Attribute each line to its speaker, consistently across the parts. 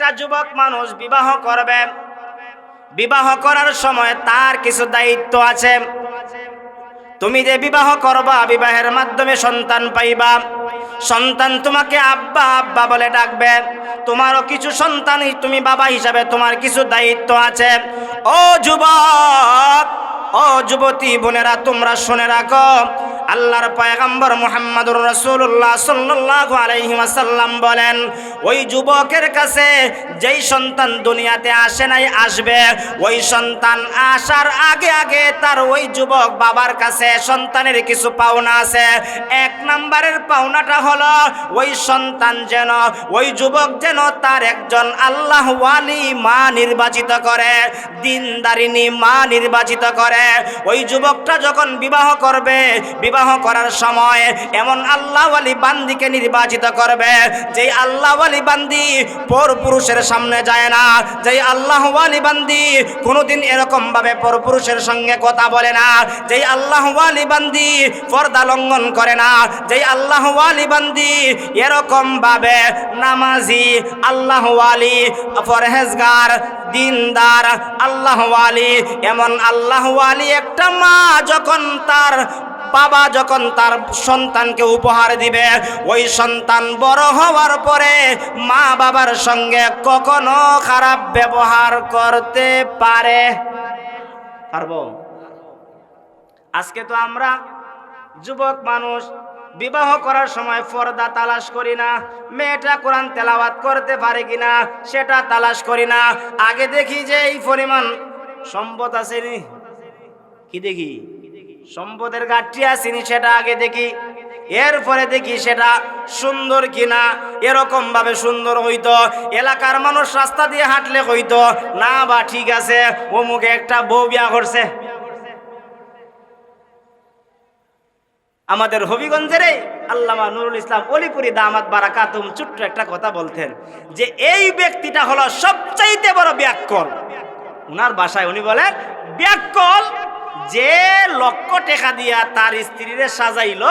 Speaker 1: একটা যুবক মানুষ বিবাহ করবে। বিবাহ করার সময় তার কিছু দায়িত্ব আছে। তুমি যে বিবাহ করবা, বিবাহের মাধ্যমে সন্তান পাইবা। সন্তান তোমাকে আব্বা আব্বা বলে ডাকবে। তোমারও কিছু সন্তান তুমি বাবা হিসাবে তোমার কিছু দায়িত্ব আছে। ও যুবক, ও যুবতী বোনেরা, তোমরা শুনে রাখো আল্লাহর পয়গম্বর মুহাম্মদুর রাসূলুল্লাহ সাল্লাল্লাহু আলাইহি ওয়াসাল্লাম বলেন, ওই যুবকের কাছে যেই সন্তান দুনিয়াতে আসে নাই, আসবে। ওই সন্তান আসার আগে আগে তার ওই যুবক বাবার কাছে সন্তানের কিছু পাওনা আছে। এক নম্বরের পাওনাটা হলো, ওই সন্তান যেন, ওই যুবক যেন তার একজন আল্লাহ ওয়ালি মা নির্বাচিত করে, দিনদারিনী মা নির্বাচিত করে। ওই যুবকটা যখন বিবাহ করবে, বিবাহ করার সময় এমন আল্লাহওয়ালি বান্দিকে নির্বাচিত করবে, যেই আল্লাহওয়ালি বান্দি পর পুরুষের সামনে যায় না, যেই আল্লাহওয়ালি বান্দি কোনোদিন এরকম ভাবে পর পুরুষের সঙ্গে কথা বলে না, যেই আল্লাহওয়ালি বান্দি পর্দা লঙ্ঘন করে না, যেই আল্লাহওয়ালি বান্দি এরকম ভাবে নামাজি, আল্লাহওয়ালি, পরহেজগার, দিনদার, আল্লাহওয়ালি, এমন আল্লাহওয়ালি একটা মা যখন তার বাবা যখন তার সন্তানকে উপহার দিবে, ওই সন্তান বড় হওয়ার পরে মা বাবার সঙ্গে কখনো খারাপ ব্যবহার করতে পারে। পারব? আজকে তো আমরা যুবক মানুষ, বিবাহ করার সময় পর্দা তালাশ করি না, মেয়েটা কোরআন তেলাওয়াত করতে পারে কিনা সেটা তালাশ করি না। আগে দেখি যে এই পরিমাণ সম্পদ আসেনি কি দেখি? সম্পদের গাঠটি আসেনি সেটা আগে দেখি। এরপরে দেখি সেটা সুন্দর কিনা এরকম ভাবে সুন্দর হইতো। এলাকার মানুষ রাস্তা দিয়ে হাঁটলে হইতো। না বা ঠিক আছে, অমুকে একটা বউ বিয়া করছে। আমাদের হবিগঞ্জের আল্লামা নুরুল ইসলাম অলিপুরি দামাত বারাকাতুম ছোট্ট একটা কথা বলতেন যে, এই ব্যক্তিটা হলো সবচাইতে বড় ব্যাককল। উনার বাসায় উনি বলেন, ব্যাককল যে লক্ষ টেকা দিয়া তার স্ত্রীরে সাজাইল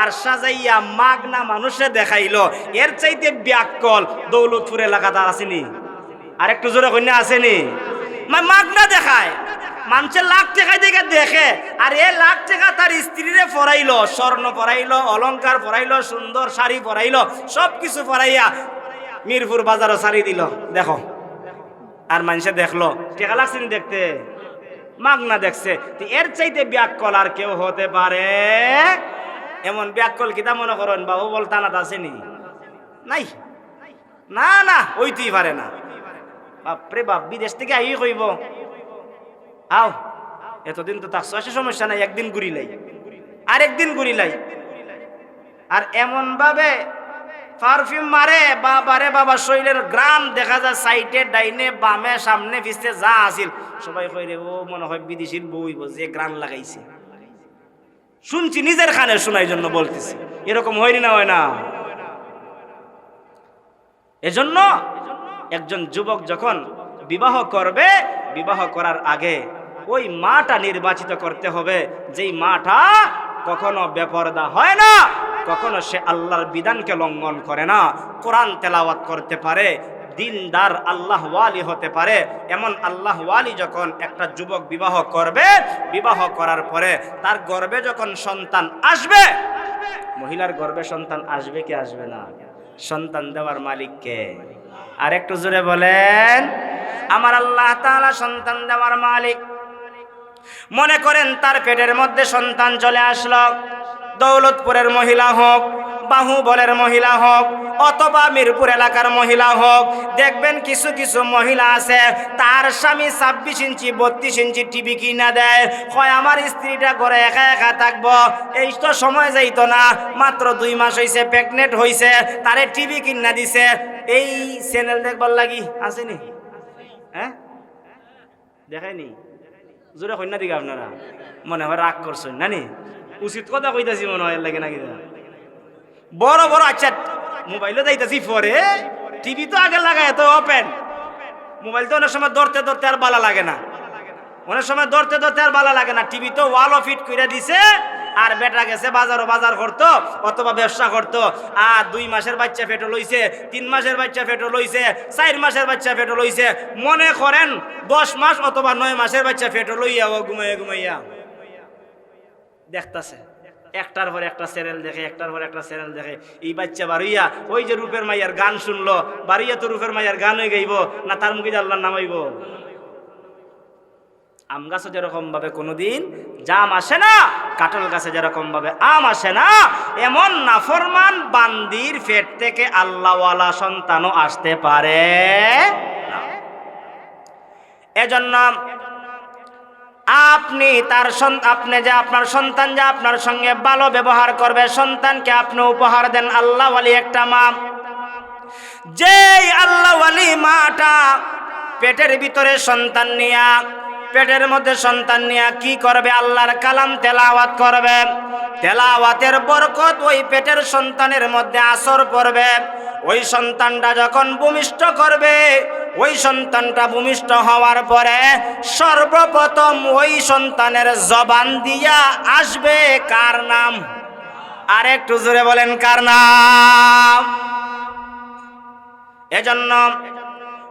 Speaker 1: আর সাজাইয়া মাগনা মানুষে দেখাইল, এর চাইতে ব্যাককল দৌলতপুর এলাকাটা আসেনি। আর একটু জোরে কন্যা আসেনি? মাগনা দেখায়। মানুষের লাখ টাকা দেখে দেখে, আর এ লাখ টাকা তার স্ত্রীরে পরাইলো, স্বর্ণ পরাইলো, অলংকার পরাইলো, সুন্দর শাড়ি পরাইলো সব কিছু পরাইয়া মিরপুর বাজারও শাড়ি দিল। দেখো, আর মানুষে দেখল। টেকা লাগছে দেখতে? মাগনা দেখছে। এর চাইতে ব্যাককল আর কেউ হতে পারে? এমন ব্যাককল কিতা মনে করেন, বাবু বলতানাত আসেনি নাই? না না ওইতেই পারে না। বাপরে বাপ, বিদেশ থেকে আই কইব। আও, এতদিন তো তার সমস্যা নাই, একদিন ঘুরিলাই আর একদিন ঘুরিলাই আর এমন ভাবে পারফিউম মারে, বাবারে বাবা, শরীরের গ্রাম দেখা যায়, সাইডে, ডাইনে, বামে, সামনে পিছনে যা আছিল। সবাই কই রে, ও মনে হয় বিদেশির বইব যে গ্রাম লাগাইছে। শুনছি, নিজের খানে শোনাই জন্য বলতেছি। এরকম হয়নি না, হয় না? এজন্য একজন যুবক যখন বিবাহ করবে, বিবাহ করার আগে ওই মাটা নির্বাচিত করতে হবে। যেই মাটা কখনো বেপরদা হয় না। কখনো সে আল্লাহর বিধানকে লঙ্ঘন করে না, কোরআন তেলাওয়াত করতে পারে, দিনদার আল্লাহ ওয়ালি হতে পারে। এমন আল্লাহ ওয়ালি যখন একটা যুবক বিবাহ করবে, বিবাহ করার পরে তার গর্বে যখন সন্তান আসবে, মহিলার গর্বে সন্তান আসবে কি আসবে না? সন্তান দেওয়ার মালিককে আর একটু জোরে বলেন, আমার আল্লাহ তাআলা সন্তান দেওয়ার মালিক। মনে করেন তার পেটের মধ্যে সন্তান চলে আসলো। দৌলতপুরের মহিলা হোক, বাহুবলের মহিলা হোক, অথবা মিরপুর এলাকার মহিলা হোক, দেখবেন কিছু কিছু মহিলা আছে, তার স্বামী ছাব্বিশ ইঞ্চি, বত্রিশ ইঞ্চি টিভি কিনা দেয়। হয় আমার স্ত্রীটা ঘরে একা একা থাকব, এই তো সময় যাইতো না, মাত্র দুই মাস হয়েছে প্রেগনেন্ট হয়েছে তারে টিভি কিনা দিছে। এই চ্যানেল দেখবার লাগি আসেনি হ্যাঁ? দেখায়নি? জোরে কন্যা দিকে আপনারা। মনে হয় রাগ করছেন, নানি? উচিত কথা কইতাছি মনে হয় লাগে নাকি বড় বড় আচ্ছা মোবাইলও যাইতাছি পরে। টিভি তো আগে লাগায় তো ওপেন মোবাইল তো অনেক সময় ধরতে ধরতে আর বালা লাগে না। অনেক সময় ধরতে ধরতে আর বালা লাগে না। টিভি তো ওয়ালও ফিট করে দিছে, আর বেটা গেছে বাজারও বাজার করতো, অথবা ব্যবসা করতো। আর দুই মাসের বাচ্চা ফেটো লইছে তিন মাসের বাচ্চা ফেটো লইছে চার মাসের বাচ্চা ফেটো লইছে মনে করেন, দশ মাস অথবা নয় মাসের বাচ্চা ফেটো লইয়া ও ঘুমাইয়া ঘুমাইয়া। দেখতাছে। একটার পর একটা চ্যানেল দেখে, একটার পর একটা চ্যানেল দেখে। এই বাচ্চা বাড়িয়া, ওই যে রূপের মাইয়ার গান শুনলো, বাড়িয়া তো রূপের মাইয়ার গান হয়ে গাইব, না তার মুখে যে আল্লাহর নামাইব আম গাছে যেরকম ভাবে কোনোদিন জাম আসে না কাটল গাছে যেরকম ভাবে আম আসে না, এমন নাফরমান বান্দির পেট থেকে আল্লাহওয়ালা সন্তানও আসতে পারে। এজন্য আপনি তার আপনি যে আপনার সন্তান, যে আপনার সঙ্গে ভালো ব্যবহার করবে, সন্তানকে আপনি উপহার দেন আল্লাহ ওয়ালি একটা মা। যেই আল্লাহ ওয়ালি মাটা পেটের ভিতরে সন্তান নিয়া, পেটের মধ্যে সন্তান নিয়া কি করবে? আল্লাহর কালাম তেলাওয়াত করবে। তেলাওয়াতের বরকত ওই পেটের সন্তানের মধ্যে আসর পড়বে। ওই সন্তানটা যখন ভূমিষ্ঠ করবে ওই সন্তানটা ভূমিষ্ঠ হওয়ার পরে সর্বপ্রথম ওই সন্তানের জবান দিয়া আসবে কার নাম? আর একটু জোরে বলেন, কার নাম? এজন্য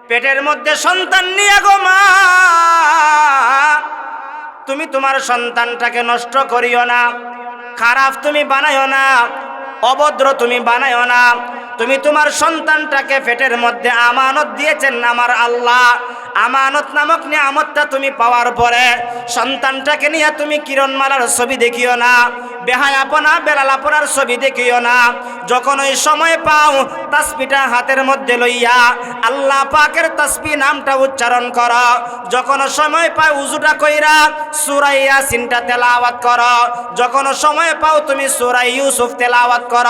Speaker 1: পেটের মধ্যে সন্তান নিয়ে গো মা, তুমি তোমার সন্তানটাকে নষ্ট করিও না, খারাপ তুমি বানাইও না, অভদ্র তুমি বানাইও না তুমি তোমার সন্তানটাকে পেটের মধ্যে আমানত দিয়েছেন আমার আল্লাহ। আমানত নামক নিয়ামতটা তুমি পাওয়ার পরে সন্তানটাকে নিয়ে তুমি কিরণমালার ছবি দেখিও না, বেহায়াপনা, বেলালাপনার ছবি দেখিও না। যখন ওই সময় পাও, তাসবিটা হাতের মধ্যে লইয়া আল্লাহ পাকের তাসবি নামটা উচ্চারণ কর। যখন সময় পাও, উজুটা কইরা সুরাইয়া সিনটা তেলাওয়াত কর। যখন সময় পাও, তুমি সুরাই ইউসুফ তেলাওয়াত কর।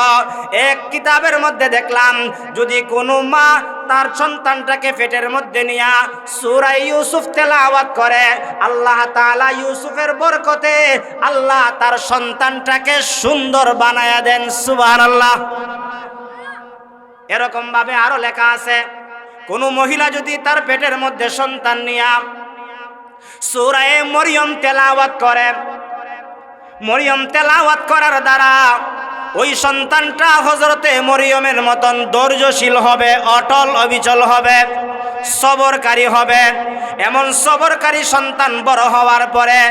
Speaker 1: এক কিতাবের মধ্যে দেখলাম, যদি কোনো মা তার সন্তানটাকে পেটের মধ্যে নিয়া সুরাই ইউসুফ তেলাওয়াত করে। আল্লাহ তাআলা ইউসুফের বরকতে আল্লাহ তার সন্তানটাকে সুন্দর বানায়া দেন, সুবহানাল্লাহ। এরকম ভাবে আরও লেখা আছে, কোন মহিলা যদি তার পেটের মধ্যে সন্তান নিয়া সুরায়ে মরিয়ম তেলাওয়াত করে, মরিয়ম তেলাওয়াত করার দ্বারা ওই সন্তানটা হজরতে মরিয়মের মতন ধৈর্যশীল হবে, অটল, অবিচল হবে, সবরকারী হবে। এমন সবরকারী সন্তান বড় হওয়ার পরে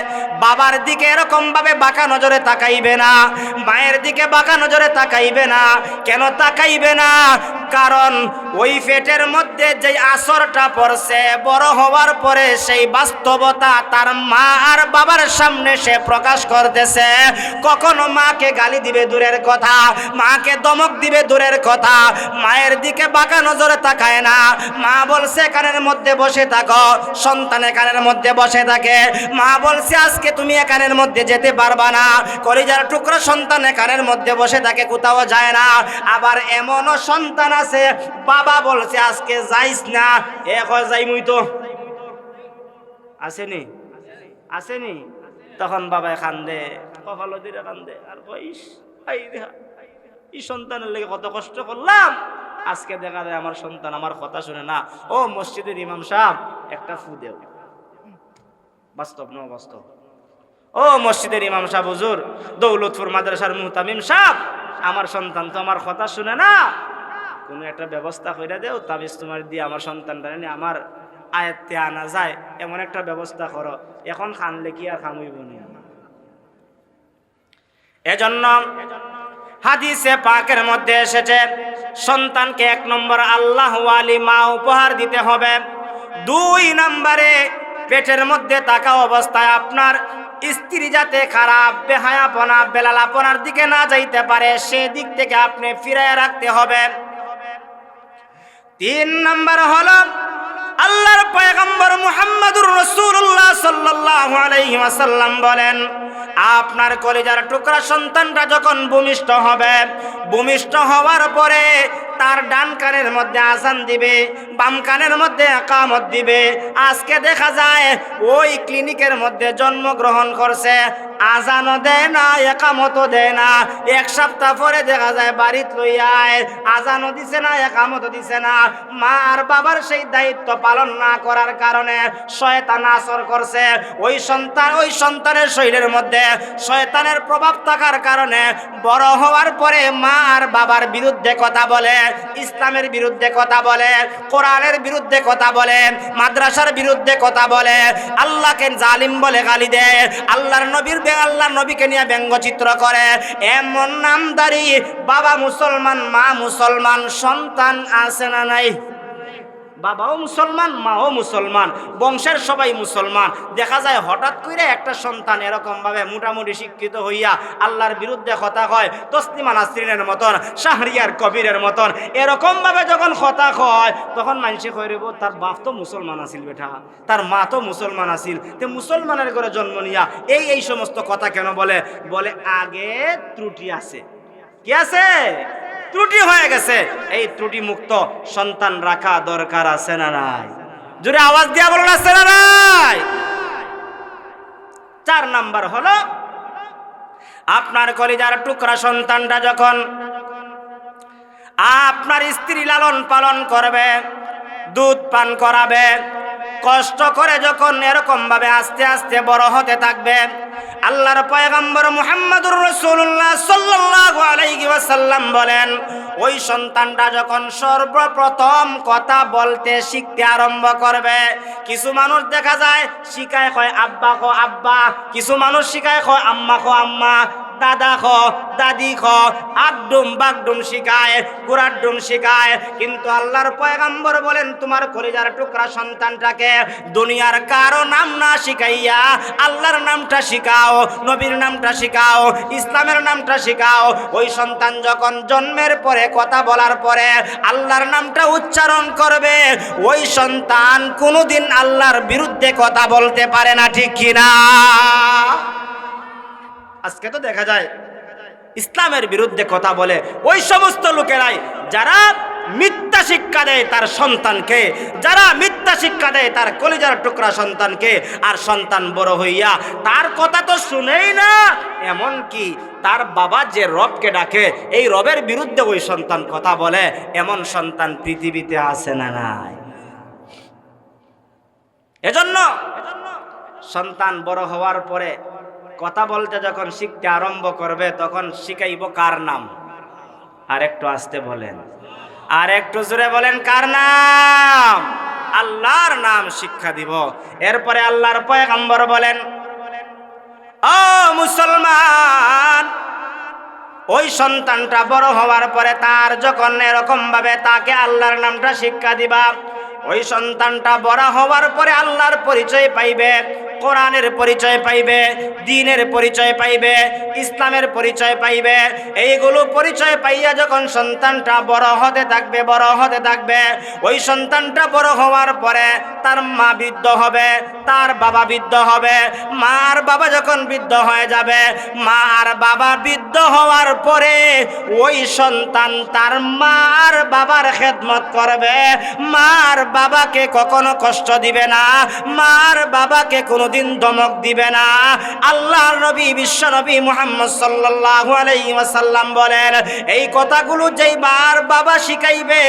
Speaker 1: বাবার দিকে এরকমভাবে বাঁকা নজরে তাকাইবে না, মায়ের দিকে বাঁকা নজরে তাকাইবে না। কেন তাকাইবে না? কারণ ওই পেটের মধ্যে যে আসরটা পড়ছে, বড় হওয়ার পরে সেই বাস্তবতা তার মা আর বাবার সামনে সে প্রকাশ করতেছে। কখনো মাকে গালি দিবে দূরের কথা, মাকে দমক দিবে দূরের কথা, মায়ের দিকে বাঁকা নজরে তাকায় না। মা বলছে, কানের মধ্যে বসে থাকো, সন্তানের কানের মধ্যে বসে থাকে। মা বলছে, আজকে তুমি এখানের মধ্যে যেতে পারবা না। কলিজার টুকরো সন্তানের কানের মধ্যে বসে থাকে, কোথাও যায় না। আবার এমনও সন্তান আছে বাবা বলছে, আজকে যাইস না? এ কয় যাই মুই তো। আসেনি? আসেনি? তখন বাবায় কান্দে, কপালো দিলে কান্দে, আর কইস? এই সন্তানের লেগে কত কষ্ট করলাম। আজকে দেখা যায় আমার সন্তান আমার কথা শুনে না। ও, মসজিদের ইমাম সাহেব, একটা ফু দেও। বাস্তব ন বাস্তব ও, মসজিদের ইমাম সাহেব, হুজুর, দৌলতপুর মাদ্রাসার মুহতামিম সাহেব, আমার সন্তান তো আমার কথা শুনে না। কোনো একটা ব্যবস্থা করে দেও, তাবিজ তোমার দিয়ে আমার সন্তানটা নিয়ে আমার আয়ত্তে আনা যায়, এমন একটা ব্যবস্থা করো। এখন খানলে কি আর খামইব নি? এজন্য হাদিসে পাকের মধ্যে এসেছে, সন্তানকে এক নম্বর আল্লাহ আলী মা উপহার দিতে হবে। দুই নম্বরে পেটের মধ্যে থাকা অবস্থায় আপনার স্ত্রী যাতে খারাপ, বেহায়াপনা, বেলালাপনার দিকে না যাইতে পারে, সেদিক থেকে আপনি ফিরায় রাখতে হবে। তিন নম্বর হল আল্লাহর পয়গম্বর মুহাম্মদুর রসুল্লাহ সাল্লাহ আলাইসাল্লাম বলেন, আপনার কলিজার টুকরা সন্তানরা যখন ভূমিষ্ঠ হবে, ভূমিষ্ঠ হওয়ার পরে তার ডান কানের মধ্যে আসান দিবে, বাম কানের মধ্যে একামত দিবে। আজকে দেখা যায়, ওই ক্লিনিকের মধ্যে জন্মগ্রহণ করছে, আজানও দেয় না, একামতও দেয় না। এক সপ্তাহ পরে দেখা যায়, বাড়িত লইয়ায় আজানও দিছে না, একামতও দিছে না। মা আর বাবার সেই দায়িত্ব পালন না করার কারণে শয়তান আসর করছে। ওই সন্তান, ওই সন্তানের শরীরের মধ্যে শয়তানের প্রভাব থাকার কারণে বড় হওয়ার পরে মা আর বাবার বিরুদ্ধে কথা বলে ইসলামের বিরুদ্ধে কথা বলে কোরআনের বিরুদ্ধে কথা বলে মাদ্রাসার বিরুদ্ধে কথা বলে আল্লাহকে জালিম বলে গালি দেয়, আল্লাহর নবীর আল্লাহর নবীকে নিয়ে ব্যঙ্গচিত্র করে। এমন নামদারি, বাবা মুসলমান, মা মুসলমান, সন্তান আছে না নাই? বাবাও মুসলমান, মাও মুসলমান, বংশের সবাই মুসলমান। দেখা যায় হঠাৎ করে একটা সন্তান এরকম ভাবে মোটামুটি শিক্ষিত হইয়া আল্লাহর বিরুদ্ধে কথা হয় তসলিমা নাসরিনের মতন, শাহরিয়ার কবিরের মতন এরকম ভাবে যখন কথা হয় তখন মানুষে কইব তার বাপ তো মুসলমান আছিল বেটা, তার মা তো মুসলমান আছিল, তে মুসলমানের ঘরে জন্ম নিয়া এই এই সমস্ত কথা কেন বলে? বলে, আগে ত্রুটি আছে। কি আছে? ত্রুটি হয়ে গেছে। এই ত্রুটি মুক্ত সন্তান রাখা দরকার আছে না নাই? জোরে আওয়াজ দিয়া বলুন, আছে না নাই? চার নাম্বার হলো, আপনার কলিজার টুকরা সন্তানটা যখন আপনার স্ত্রী লালন পালন করবে, দুধ পান করাবে, কষ্ট করে যখন এরকম ভাবে আস্তে আস্তে বড় হতে থাকবে, আল্লাহর পয়গম্বর মুহাম্মদুর রাসূলুল্লাহ সাল্লাল্লাহু ওয়াসাল্লাম বলেন, ওই সন্তানটা যখন সর্বপ্রথম কথা বলতে শিখতে আরম্ভ করবে, কিছু মানুষ দেখা যায় শিখায় কয়, আব্বা কো আব্বা। কিছু মানুষ শিখায় কয়, আম্মা কো আম্মা। দাদা খ, দাদি খ আড্ডুম বাগডুম শিখায় গুড়াড্ডুম শিখায়। কিন্তু আল্লাহর পয়গাম্বর বলেন, তোমার কলিজার টুকরা সন্তানটাকে দুনিয়ার কারও নাম না শিখাইয়া আল্লাহর নামটা শিখাও, নবীর নামটা শিখাও, ইসলামের নামটা শিখাও। ওই সন্তান যখন জন্মের পরে কথা বলার পরে আল্লাহর নামটা উচ্চারণ করবে, ওই সন্তান কোনোদিন আল্লাহর বিরুদ্ধে কথা বলতে পারে না, ঠিক কিনা? আজকে তো দেখা যায় ইসলামের বিরুদ্ধে কথা বলে ওই সমস্ত লোকেরাই যারা মিথ্যা শিক্ষা দেয় তার সন্তানকে, যারা মিথ্যা শিক্ষা দেয় তার কলিজার টুকরা সন্তানকে, আর সন্তান বড় হইয়া তার কথা তো শুনেই না এমন কি তার বাবা যে রবকে ডাকে, এই রবের বিরুদ্ধে ওই সন্তান কথা বলে, এমন সন্তান পৃথিবীতে আছে না নাই। এজন্য সন্তান বড় হওয়ার পরে কথা বলতে যখন শিখতে আরম্ভ করবে, তখন শিখাইব কার নাম। আর একটু আসতে বলেন। আর একটু জোরে বলেন, কার নাম? আল্লাহর নাম শিক্ষা দিব। এরপরে আল্লাহর পয়গম্বর বলেন, ও মুসলমান, ওই সন্তানটা বড় হওয়ার পরে তার যখন এরকম ভাবে তাকে আল্লাহর নামটা শিক্ষা দিবা ওই সন্তানটা বড় হওয়ার পরে আল্লাহর পরিচয় পাইবে, কোরআনের পরিচয় পাইবে, দিনের পরিচয় পাইবে, ইসলামের পরিচয় পাইবে। এইগুলো পরিচয় পাইয়া যখন সন্তানটা বড় হতে থাকবে, বড় হতে থাকবে, ওই সন্তানটা বড় হওয়ার পরে তার মা বৃদ্ধ হবে, তার বাবা বৃদ্ধ হবে, মার বাবা যখন বৃদ্ধ হয়ে যাবে মা আর বাবা বৃদ্ধ হওয়ার পরে ওই সন্তান তার মার বাবার খেদমত করবে, মার বাবাকে কখনো কষ্ট দিবে না, মার বাবাকে কোনোদিন ধমক দিবে না। আল্লাহ নবী, বিশ্ব নবী মুহাম্মদ সাল্লাল্লাহু আলাইহি ওয়াসাল্লাম বলেন, এই কথাগুলো যেই মার বাবা শিখাইবে,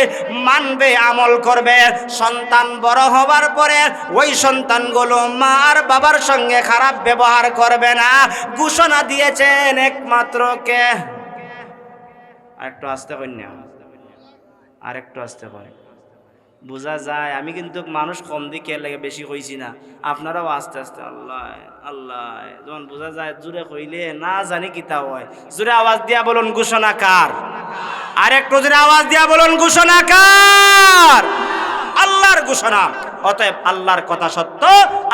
Speaker 1: মানবে, আমল করবে। সন্তান বড় হবার পরে ওই সন্তানগুলো মার বাবার সঙ্গে খারাপ ব্যবহার করবে না। ঘোষণা দিয়েছেন একমাত্র কে? আরেকটু আসতে কন্যা আরেকটু আসতে পারে বোঝা যায়। আমি কিন্তু মানুষ কম দিকে লাগে, বেশি কইছি না। আপনারাও আস্তে আস্তে, আল্লাহ আল্লাহ, যখন বোঝা যায় জুড়ে কইলে না জানি কিতা হয়। জুড়ে আওয়াজ দিয়া বলুন, ঘোষণা কার? আর একটু জুড়ে আওয়াজ দিয়া বলুন, ঘোষণা কার? আল্লাহর ঘোষণা। অতএব আল্লাহর কথা সত্য,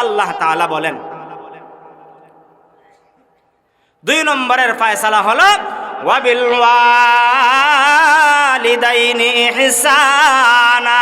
Speaker 1: আল্লাহ তাআলা বলেন। দুই নম্বরের ফায়সালা হলো, ওয়াবিল ওয়ালিদাইনি ইহসানা।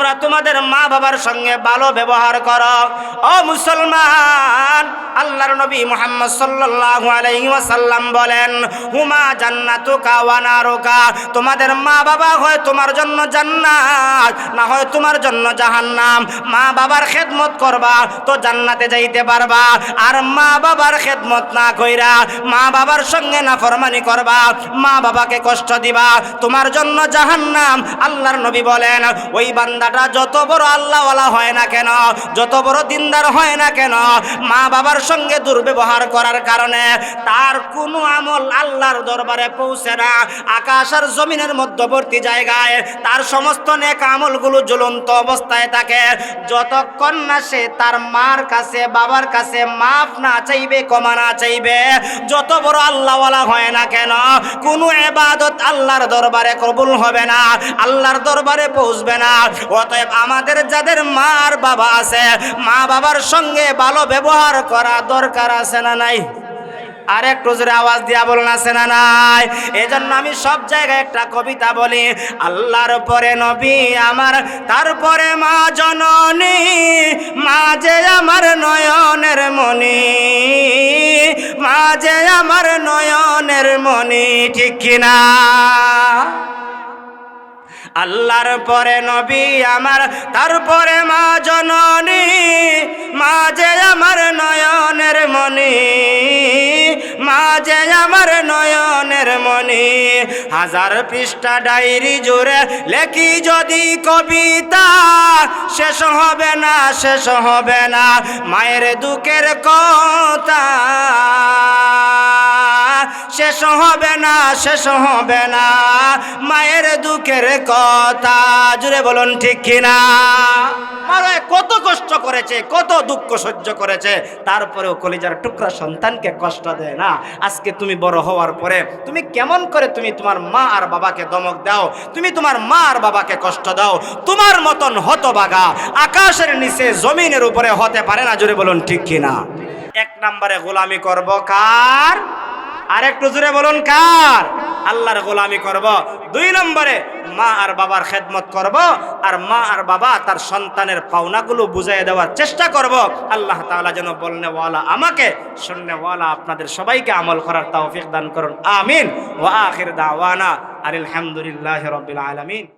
Speaker 1: তোমরা তোমাদের মা বাবার সঙ্গে ভালো ব্যবহার করো। ও মুসলমান, আল্লাহর নবী মুহাম্মদ সাল্লাল্লাহু আলাইহি ওয়াসাল্লাম বলেন, হুমা জান্নাতুকা তোমাদের মা বাবা হয় তোমার জন্য জান্নাত, না হয় তোমার জন্য জাহান্নাম। মা বাবার খেদমত করবা তো জান্নাতে যাইতে পারবা, আর মা বাবার খেদমত না কইরা মা বাবার সঙ্গে না ফরমানি করবা। মা বাবাকে কষ্ট দিবা, তোমার জন্য জাহান্নাম। আল্লাহর নবী বলেন, ওই বান্দাটা যত বড় আল্লাহওয়ালা হয় না কেন, যত বড় দিনদার হয় না কেন, মা বাবার সঙ্গে দুর্ব্যবহার করার কারণে তার কোনো আমল আল্লাহর দরবারে পৌঁছে না। আকাশ আর জমিনের মধ্যবর্তী জায়গায় তার সমস্ত নেক আমলগুলো জ্বলন্ত অবস্থায় থাকে। যতক্ষণ না সে তার মার কাছে, বাবার কাছে মাফ না চাইবে, ক্ষমা না চাইবে, যত বড় আল্লাহওয়ালা হয় না কেন, কোনো এবাদত আল্লাহর দরবারে কবুল হবে না, আল্লাহর দরবারে পৌঁছবে না। অতএব আমাদের যাদের মার বাবা আছে, মা বাবার সঙ্গে ভালো ব্যবহার করা দরকার আছে না নাই? আর একটু জোরে আওয়াজ দিয়া বলুন, আছে না নাই? এই জন্য আমি সব জায়গায় একটা কবিতা বলি, আল্লাহর পরে নবী আমার, তারপরে মা জননী, মা আমার নয়নের মনি মা আমার নয়নের মনি ঠিক কিনা? আল্লাহর পরে নবী আমার তারপরে মা জননী, মা যে আমার নয়নের মনি মা যে আমার নয়নের মনি হাজার পৃষ্ঠা ডায়েরি জুড়ে লেখি যদি কবিতা, শেষ হবে না, শেষ হবে না, মায়ের দুঃখের কথা। শেষ হবে না, শেষ হবে না। মায়ের দুঃখের কথা, জুড়ে বলুন ঠিক কিনা? মারা কত কষ্ট করেছে, কত দুঃখ সহ্য করেছে, তারপরেও কলিজার টুকরা সন্তানকে কষ্ট দেয় না। আজকে তুমি বড় হওয়ার পরে তুমি কেমন করে তুমি তোমার মা আর বাবাকে দমক দাও, তুমি তোমার মা আর বাবাকে কষ্ট দাও, তোমার মতন হতবাগা, আকাশের নিচে জমিনের উপরে হতে পারে না, জুড়ে বলুন ঠিক কিনা? এক নম্বরে গোলামি করব কার? আর একটু জোরে বলুন, কার? আল্লাহর গোলামি করব। দুই নম্বরে, মা আর বাবার খেদমত করব আর মা আর বাবা তার সন্তানের পাওনাগুলো বুঝাই দেওয়ার চেষ্টা করব। আল্লাহ তাআলা যেন বলনেওয়ালা আমাকে, শুননে ওয়ালা আপনাদের সবাইকে আমল করার তৌফিক দান করুন। আমিন। ওয়া আখির দাওয়ানা আলহামদুলিল্লাহি রাব্বিল আলামিন।